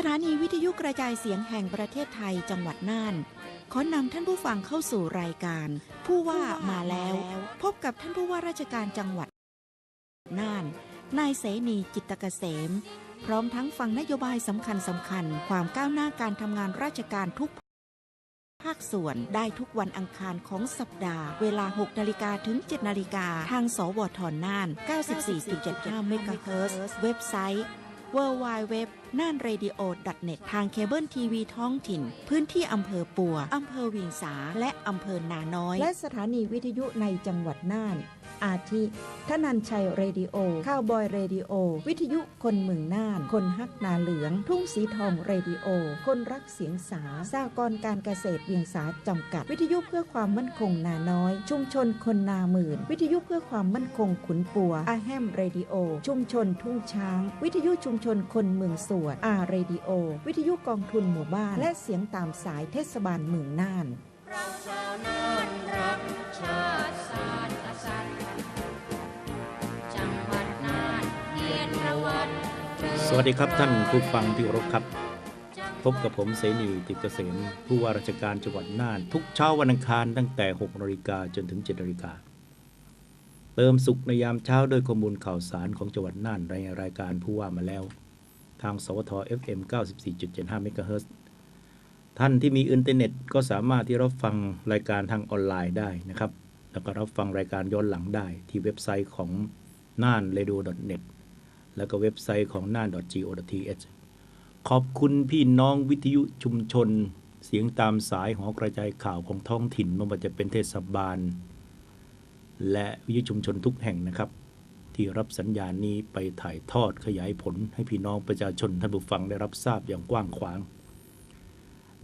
สถานีวิทยุกระจายเสียงแห่งประเทศไทยจังหวัดน่าน ขอนำท่านผู้ฟังเข้าสู่รายการ ผู้ว่ามาแล้ว พบกับท่านผู้ว่าราชการจังหวัดน่านนายเสนีจิตตเกษม พร้อมทั้งฟังนโยบายสำคัญสำคัญ ความก้าวหน้าการทำงานราชการทุกภาคส่วนได้ทุกวันอังคารของสัปดาห์ เวลา 6 นาฬิกาถึง 7 นาฬิกา ทางสวทน่าน 94.75เมกะเฮิรตซ์เว็บไซต์ w w w น่าน radio net ทางเคเบิลทีวีท้องถิ่น พื้นที่อำเภอปัว อำเภอเวียงสา และอำเภอนาน้อย และสถานีวิทยุในจังหวัดน่าน อาทิทนันชัยเรดิโอ ข้าวบอยเรดิโอ วิทยุคนเมืองน่าน คนฮักนาเหลือง ทุ่งสีทองเรดิโอ คนรักเสียงสาสากรการเกษตรเวียงสาจำกัด วิทยุเพื่อความมั่นคงนาน้อย ชุมชนคนนาหมื่น วิทยุเพื่อความมั่นคงขุนปัวอาแฮมเรดิโอ ชุมชนทุ่งช้าง วิทยุชุมชนคนเมืองสูวดอาเรดิโอ วิทยุกองทุนหมู่บ้าน และเสียงตามสายเทศบาลเมืองน่านเราชาวนานรักชาติศาสตร์กษัตริย์จังหวัดน่านเพียรประวัติสวัสดีครับท่านผู้ฟังที่รพครับ พบกับผมเสนีติดเกษมผู้ว่าราชการจังหวัดน่าน ทุกเช้าวันอังคารตั้งแต่6นาฬิกาจนถึง7นาฬิกาเติมสุขในยามเช้าด้วยข้อมูลข่าวสารของจังหวัดน่านในรายการผู้ว่ามาแล้ว ทาง สวท FM 94.75เมกะเฮิรตซ์ท่านที่มีอินเทอร์เน็ตก็สามารถที่รับฟังรายการทางออนไลน์ได้นะครับ แล้วก็รับฟังรายการย้อนหลังได้ที่เว็บไซต์ของน่าน radio net แล้วก็เว็บไซต์ของน่าน .go.th ขอบคุณพี่น้องวิทยุชุมชน เสียงตามสายหอกระจายข่าวของท้องถิ่นไม่ว่าจะเป็นเทศบาล และวิทยุชุมชนทุกแห่งนะครับ ที่รับสัญญาณนี้ไปถ่ายทอดขยายผลให้พี่น้องประชาชนท่านผู้ฟังได้รับทราบอย่างกว้างขวาง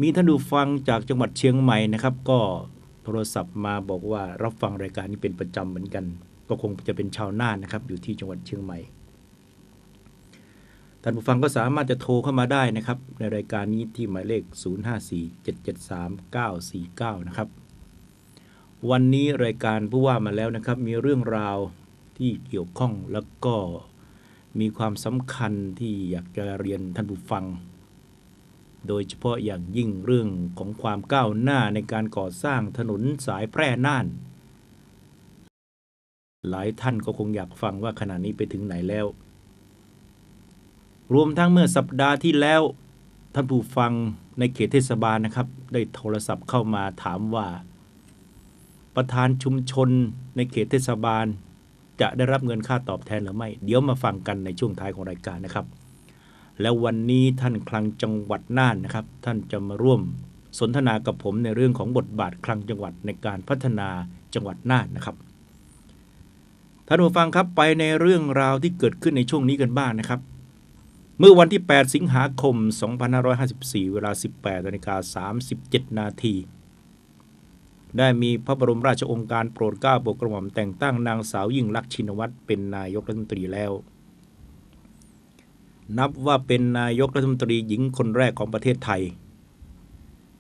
มีท่านผู้ฟังจากจังหวัดเชียงใหม่นะครับ ก็โทรศัพท์มาบอกว่ารับฟังรายการนี้เป็นประจำเหมือนกัน ก็คงจะเป็นชาวน่านนะครับ อยู่ที่จังหวัดเชียงใหม่ท่านผู้ฟังก็สามารถจะโทรเข้ามาได้นะครับ ในรายการนี้ที่หมายเลข 0547739949 นะครับ วันนี้รายการผู้ว่ามาแล้วนะครับ มีเรื่องราว ที่เกี่ยวข้องแล้วก็มีความสำคัญที่อยากจะเรียนท่านผู้ฟัง โดยเฉพาะอย่างยิ่งเรื่องของความก้าวหน้าในการก่อสร้างถนนสายแพร่น่าน หลายท่านก็คงอยากฟังว่าขณะนี้ไปถึงไหนแล้ว รวมทั้งเมื่อสัปดาห์ที่แล้ว ท่านผู้ฟังในเขตเทศบาลนะครับ ได้โทรศัพท์เข้ามาถามว่า ประธานชุมชนในเขตเทศบาล จะได้รับเงินค่าตอบแทนหรือไม่ เดี๋ยวมาฟังกันในช่วงท้ายของรายการนะครับ แล้ววันนี้ท่านคลังจังหวัดน่านนะครับ ท่านจะมาร่วมสนทนากับผมในเรื่องของบทบาทคลังจังหวัดในการพัฒนาจังหวัดน่านนะครับท่านผู้ฟังครับไปในเรื่องราวที่เกิดขึ้นในช่วงนี้กันบ้างนะครับ เมื่อวันที่ 8 สิงหาคม 2554 เวลา 18นาฬิกา37 นาที ได้มีพระบรมราชองค์การโปรดเกล้าโปรดกระหม่อมแต่งตั้งนางสาวยิ่งลักษณ์ชินวัตรเป็นนายกรัฐมนตรีแล้ว นับว่าเป็นนายกรัฐมนตรีหญิงคนแรกของประเทศไทย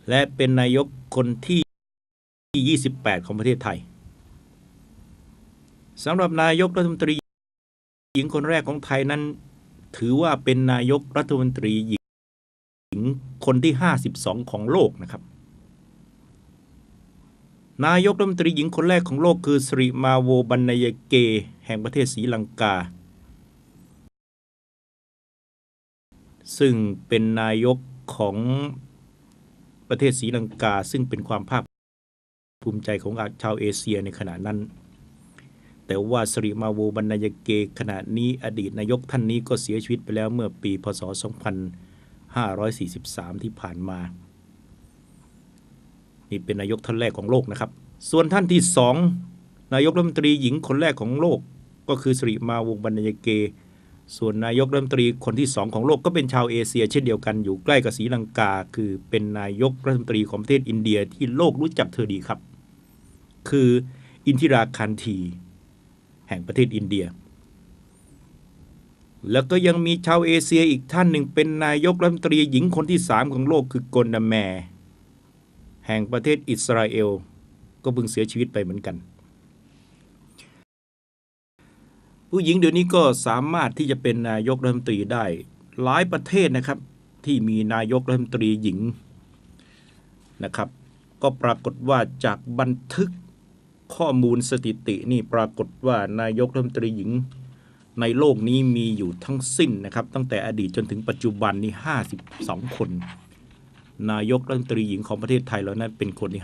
และเป็นนายกคนที่ 28 ของประเทศไทยสำหรับนายกรัฐมนตรีหญิงคนแรกของไทยนั้น ถือว่าเป็นนายกรัฐมนตรีหญิงคนที่ 52 ของโลกนะครับ นายกรัฐมนตรีหญิงคนแรกของโลกคือสริมาโวบันนายเก แห่งประเทศศรีลังกา ซึ่งเป็นนายกของประเทศศรีลังกา ซึ่งเป็นความภาคภูมิใจของชาวเอเชียในขณะนั้น แต่ว่าสริมาโวบรรณยเก ขณะนี้อดีตนายกท่านนี้ก็เสียชีวิตไปแล้วเมื่อปีพศ 2543 ที่ผ่านมา นี่เป็นนายกท่านแรกของโลกนะครับ ส่วนท่านที่สองนายกรัฐมนตรีหญิงคนแรกของโลก ก็คือสริมาวงบรรยเก ส่วนนายกรัฐมนตรีคนที่สองของโลกก็เป็นชาวเอเชีย เช่นเดียวกันอยู่ใกล้กับศรีลังกา คือเป็นนายกรัฐมนตรีของประเทศอินเดียที่โลกรู้จักเธอดีครับ คืออินทิราคันธี แห่งประเทศอินเดียแล้วก็ยังมีชาวเอเชียอีกท่านหนึ่งเป็นนายกรัฐมนตรีหญิงคนที่สามของโลกคือกลนาแม แห่งประเทศอิสราเอล ก็เพิ่งเสียชีวิตไปเหมือนกัน ผู้หญิงเดี๋ยวนี้ก็สามารถที่จะเป็นนายกรัฐมนตรีได้หลายประเทศนะครับที่มีนายกรัฐมนตรีหญิงนะครับ ก็ปรากฏว่าจากบันทึกข้อมูลสถิตินี่ปรากฏว่านายกรัฐมนตรีหญิงในโลกนี้มีอยู่ทั้งสิ้นนะครับ ตั้งแต่อดีตจนถึงปัจจุบันนี่52 คน นายกรัฐมนตรีหญิงของประเทศไทยเรานั้นเป็นคนที่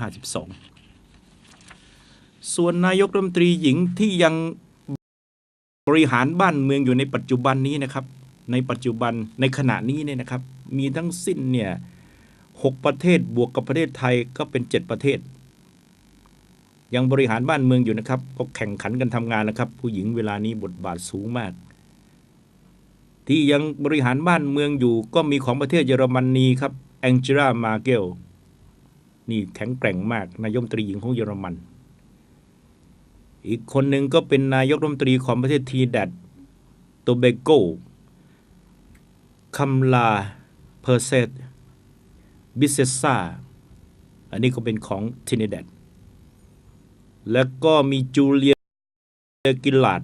52 ส่วนนายกรัฐมนตรีหญิงที่ยังบริหารบ้านเมืองอยู่ในปัจจุบันนี้นะครับ ในปัจจุบันในขณะนี้เนี่ยนะครับ มีทั้งสิ้นเนี่ยหกประเทศบวกกับประเทศไทยก็เป็นเจ็ดประเทศ ยังบริหารบ้านเมืองอยู่นะครับก็แข่งขันกันทำงานนะครับ ผู้หญิงเวลานี้บทบาทสูงมาก ที่ยังบริหารบ้านเมืองอยู่ก็มีของประเทศเยอรมนีครับ แองเจลามาเกลนี่แข็งแกร่งมาก นายกรัฐมนตรีหญิงของเยอรมัน อีกคนหนึ่งก็เป็นนายกรัฐมนตรีของประเทศทีแดดโตเบโกคัมลาเพอร์เซตบิเซซาอันนี้ก็เป็นของทินิแดดแล้วก็มีจูเลียกิลลาด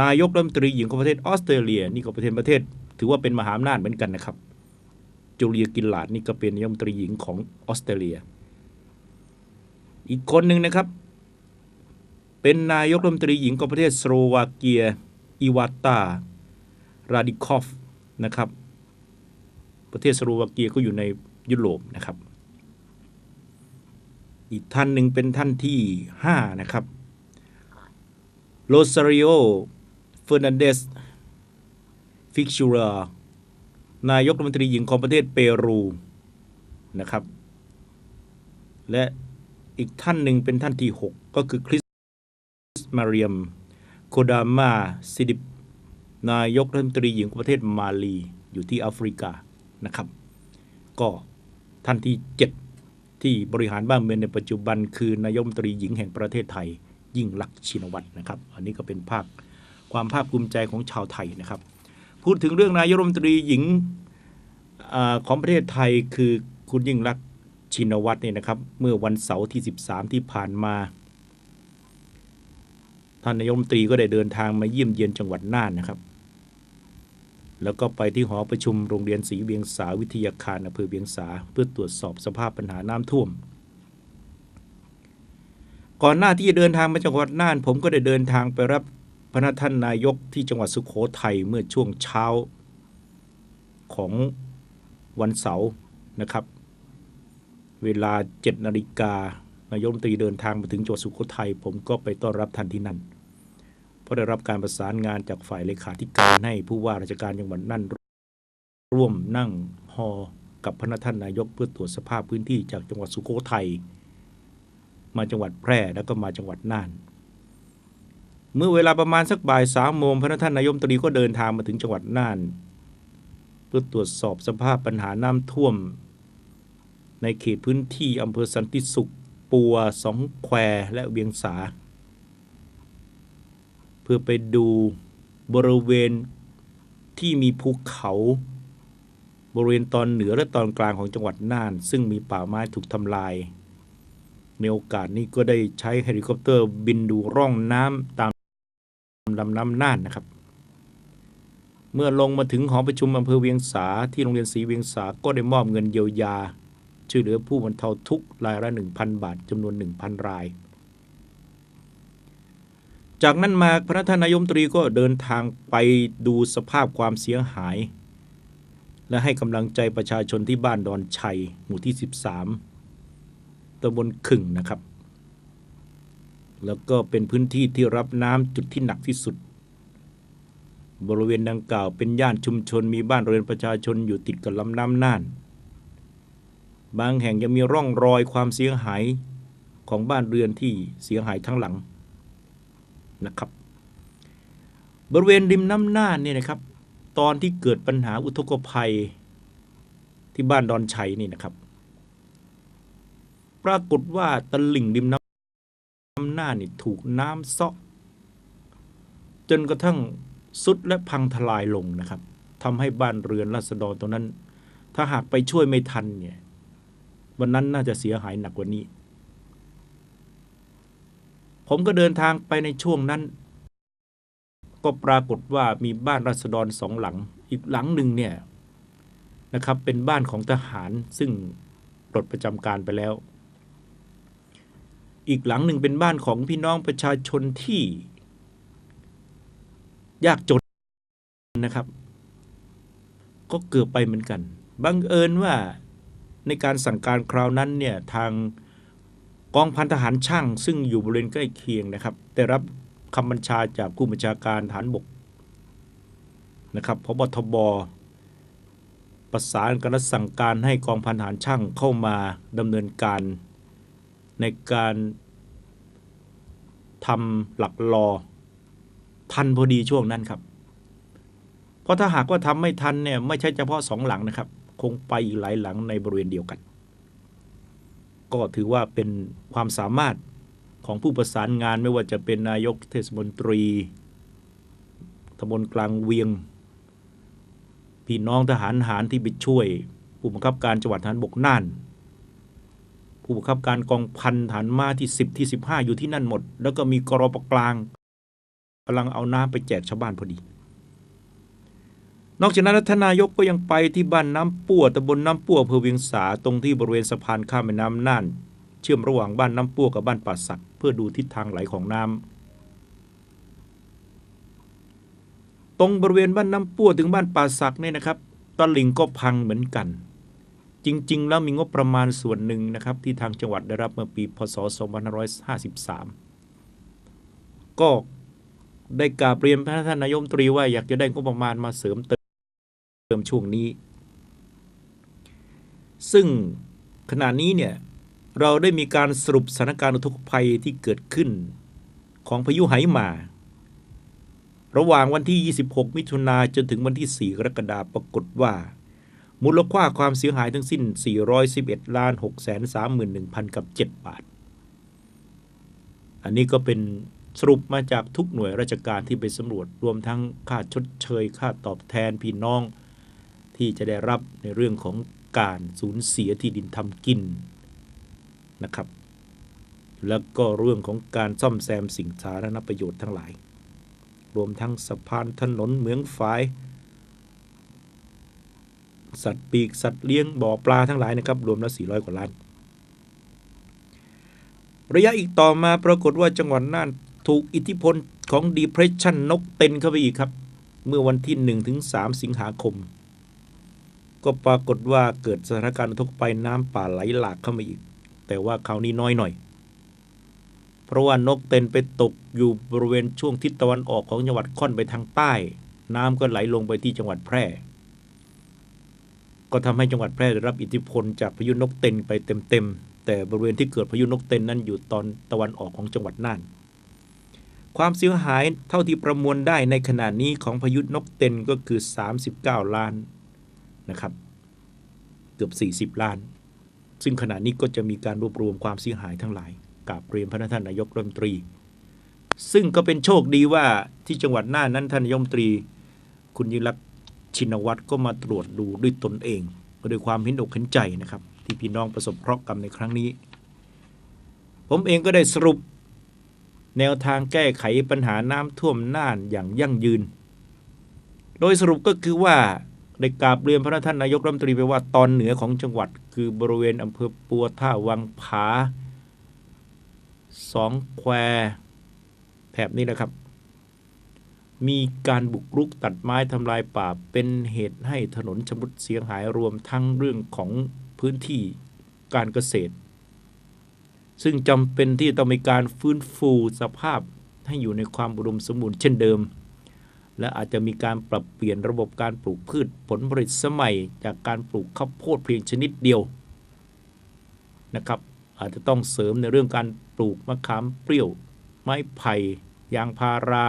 นายกรัฐมนตรีหญิงของประเทศออสเตรเลีย นี่ก็ประเทศประเทศ ถือว่าเป็นมหาอำนาจเหมือนกันนะครับ จูเลียกิลลาดนี่ก็เป็นนายกรัฐมนตรีหญิงของออสเตรเลีย อีกคนหนึ่งนะครับ เป็นนายกรัฐมนตรีหญิงของประเทศสโลวาเกียอีวาตาราดิคอฟนะครับ ประเทศสโลวาเกียก็อยู่ในยุโรปนะครับ อีกท่านหนึ่งเป็นท่านที่ 5 นะครับโรซาริโอเฟอร์นันเดสฟิกชูรา นายกรัฐมนตรีหญิงของประเทศเปรูนะครับ และอีกท่านหนึ่งเป็นท่านที่ 6 ก็คือคริสมาเรียมโคดามาซิดิปนายกรัฐมนตรีหญิงของประเทศมาลีอยู่ที่แอฟริกานะครับ ก็ท่านที่ 7 ที่บริหารบ้านเมืองในปัจจุบัน คือนายกรัฐมนตรีหญิงแห่งประเทศไทย ยิ่งลักษณ์ชินวัตรนะครับ อันนี้ก็เป็นภาคความภาคภูมิใจของชาวไทยนะครับ พูดถึงเรื่องนายรัฐมนตรีหญิงอของประเทศไทยคือคุณยิ่งลักชินวัตรเนี่ยนะครับ เมื่อวันเสาร์ที่ 13 ที่ผ่านมา ท่านนายรัฐมนตรีก็ได้เดินทางมาเยี่ยมเยียนจังหวัดน่านนะครับ แล้วก็ไปที่หอประชุมโรงเรียนศรีเวียงสาวิทยาคารอำเภอเวียงสาเพื่อตรวจสอบสภาพปัญหาน้ำท่วมก่อนหน้าที่จะเดินทางมาจังหวัดน่าน ผมก็ได้เดินทางไปรับ พระท่านนายกที่จังหวัดสุขโขทัยเมื่อช่วงเช้าของวันเสาร์นะครับ เวลา7นาฬิกานายกรัฐมนตรีเดินทางมาถึงจังหวัดสุโขทัยผมก็ไปต้อนรับท่านที่นั่น เพราะได้รับการประสานงานจากฝ่ายเลขาธิการให้ผู้ว่าราชการจังหวัดนั่น ร่วมนั่งฮอกับพระท่านนายกเพื่อตรวจสภาพพื้นที่จากจังหวัดสุโขทัยมาจังหวัดแพร่แล้วก็มาจังหวัดน่าน เมื่อเวลาประมาณสักบ่ายสามโมงพระท่านนายมตรีก็เดินทางมาถึงจังหวัดน่าน เพื่อตรวจสอบสภาพปัญหาน้ำท่วม ในเขตพื้นที่อำเภอสันติสุข ปัวสองแควและเวียงสา เพื่อไปดูบริเวณที่มีภูเขาบริเวณตอนเหนือและตอนกลางของจังหวัดน่าน ซึ่งมีป่าไม้ถูกทำลาย ในโอกาสนี้ก็ได้ใช้เฮลิคอปเตอร์บินดูร่องน้ำตาม ลำน้ำน่านนะครับ เมื่อลงมาถึงหอประชุมอำเภอเวียงสาที่โรงเรียนศรีเวียงสาก็ได้มอบเงินเยียวยา ช่วยเหลือผู้บรรเทาทุกข์รายละ 1,000 บาทจำนวน 1,000 ราย จากนั้นมาพระท่านนายมตรีก็เดินทางไปดูสภาพความเสียหาย และให้กำลังใจประชาชนที่บ้านดอนชัย หมู่ที่ 13ตำบลขึ่งนะครับ แล้วก็เป็นพื้นที่ที่รับน้ำจุดที่หนักที่สุด บริเวณดังกล่าวเป็นย่านชุมชนมีบ้านเรือนประชาชนอยู่ติดกับลำน้ำน่าน บางแห่งยังมีร่องรอยความเสียหายของบ้านเรือนที่เสียหายทั้งหลังนะครับ บริเวณริมน้ำน่านเนี่ยนะครับ ตอนที่เกิดปัญหาอุทกภัยที่บ้านดอนชัยนี่นะครับ ปรากฏว่าตลิ่งริมน้ำ น่านนี่ถูกน้ำซาะจนกระทั่งสุดและพังทลายลงนะครับทำให้บ้านเรือนราษฎรตรงนั้น ถ้าหากไปช่วยไม่ทันเนี่ยวันนั้นน่าจะเสียหายหนักกว่านี้ ผมก็เดินทางไปในช่วงนั้น ก็ปรากฏว่ามีบ้านราษฎรสองหลัง อีกหลังหนึ่งเนี่ยนะครับเป็นบ้านของทหารซึ่งปลดประจำการไปแล้ว อีกหลังหนึ่งเป็นบ้านของพี่น้องประชาชนที่ ยากจนนะครับ ก็เกือบไปเหมือนกันบังเอิญว่าในการสั่งการคราวนั้นเนี่ยทางกองพันทหารช่าง ซึ่งอยู่บริเวณใกล้เคียงนะครับได้รับคำบัญชาจากผู้บัญชาการฐานบกนะครับพบทบประสานกันและสั่งการให้กองพันทหารช่างเข้ามาดำเนินการ ในการทำหลักรอทันพอดีช่วงนั้นครับ เพราะถ้าหากว่าทำไม่ทันเนี่ยไม่ใช่เฉพาะสองหลังนะครับ คงไปอีกหลายหลังในบริเวณเดียวกัน ก็ถือว่าเป็นความสามารถของผู้ประสานงานไม่ว่าจะเป็นนายกเทศมนตรีตำบลกลางเวียง พี่น้องทหารหารที่ไปช่วย ผู้บังคับการจังหวัดทหารบกน่าน ผู้บังคับการกองพันฐานมาที่ 10 ที่ 15 อยู่ที่นั่นหมด แล้วก็มีกรอปกลางกำลังเอาน้ำไปแจกชาวบ้านพอดี นอกจากนั้นทานนายกก็ยังไปที่บ้านน้ำปั่วตำบลน้ำปั่วอำเภอเวียงสาตรงที่บริเวณสะพานข้ามแม่น้ำน่าน เชื่อมระหว่างบ้านน้ำปั่วกับบ้านป่าสัก เพื่อดูทิศทางไหลของน้ำตรงบริเวณบ้านน้ำปั่วถึงบ้านป่าสักเนี่ยนะครับตลิ่งก็พังเหมือนกัน จริง ๆ แล้วมีงบประมาณส่วนหนึ่งนะครับ ที่ทางจังหวัดได้รับเมื่อปีพศ 2553 ก็ได้กราบเรียนพระท่านนายมตรีว่าอยากจะได้งบประมาณมาเสริมเติมเติมช่วงนี้ ซึ่งขณะนี้เนี่ยเราได้มีการสรุปสถานการณ์อุทกภัยที่เกิดขึ้นของพายุไหมา ระหว่างวันที่ 26 มิถุนาจนถึงวันที่ 4 กรกฎาคมปรากฏว่า มูลค่าความเสียหายทั้งสิ้น 411ล้าน6 3 1 0 0 กับ 7 บาท อันนี้ก็เป็นสรุปมาจากทุกหน่วยราชการที่ไปสำรวจรวมทั้งค่าชดเชย ค่าตอบแทนพี่น้อง ที่จะได้รับในเรื่องของการสูญเสียที่ดินทำกินนะครับ แล้วก็เรื่องของการซ่อมแซมสิ่งสาธารณประโยชน์ทั้งหลาย รวมทั้งสะพานถนนเหมืองฝาย สัตว์ปีก สัตว์เลี้ยงบ่อปลาทั้งหลายนะครับ รวมแล้ว 400 กว่าล้าน ระยะอีกต่อมาปรากฏว่าจังหวัดน่านถูกอิทธิพลของ depression นกเต็นเข้าไปอีกครับ เมื่อวันที่1ถึง3สิงหาคม ก็ปรากฏว่าเกิดสถานการณ์อุทกภัยน้ำป่าไหลหลากเข้ามาอีก แต่ว่าคราวนี้น้อยหน่อย เพราะว่านกเต็นไปตกอยู่บริเวณช่วงทิศตะวันออกของจังหวัดค่อนไปทางใต้ น้ำก็ไหลลงไปที่จังหวัดแพร่ ก็ทำให้จังหวัดแพร่ได้รับอิทธิพลจากพายุนกเต็นไปเต็มๆ แต่บริเวณที่เกิดพายุนกเต็นนั้นอยู่ตอนตะวันออกของจังหวัดน่าน ความเสียหายเท่าที่ประมวลได้ในขณะนี้ของพายุนกเต็นก็คือ 39 ล้านนะครับเกือบ 40 ล้าน ซึ่งขณะนี้ก็จะมีการรวบรวมความเสียหายทั้งหลายกับเรียนพระท่านนายกรัฐมนตรี ซึ่งก็เป็นโชคดีว่าที่จังหวัดน่านนั้นท่านนายกรัฐมนตรี คุณยิ่งรักษณ์ ชินวัตรก็มาตรวจดูด้วยตนเองก็ด้วยความเห็นอกเห็นใจนะครับ ที่พี่น้องประสบเคราะห์กรรมในครั้งนี้ ผมเองก็ได้สรุป แนวทางแก้ไขปัญหาน้ำท่วมน่านอย่างยั่งยืน โดยสรุปก็คือว่าได้กราบเรียนพระท่านนายกรัฐมนตรีไปว่าตอนเหนือของจังหวัด คือบริเวณอำเภอปัวท่าวังผาสองแควแถบนี้นะครับ มีการบุกรุกตัดไม้ทำลายป่าเป็นเหตุให้ถนนชำรุดเสียหายรวมทั้งเรื่องของพื้นที่การเกษตร ซึ่งจำเป็นที่ต้องมีการฟื้นฟูสภาพให้อยู่ในความอุดมสมบูรณ์เช่นเดิม และอาจจะมีการปรับเปลี่ยนระบบการปลูกพืชผลผลิตสมัยจากการปลูกข้าวโพดเพียงชนิดเดียวนะครับอาจจะต้องเสริมในเรื่องการปลูกมะขามเปรี้ยว ไม้ไผ่ยางพารา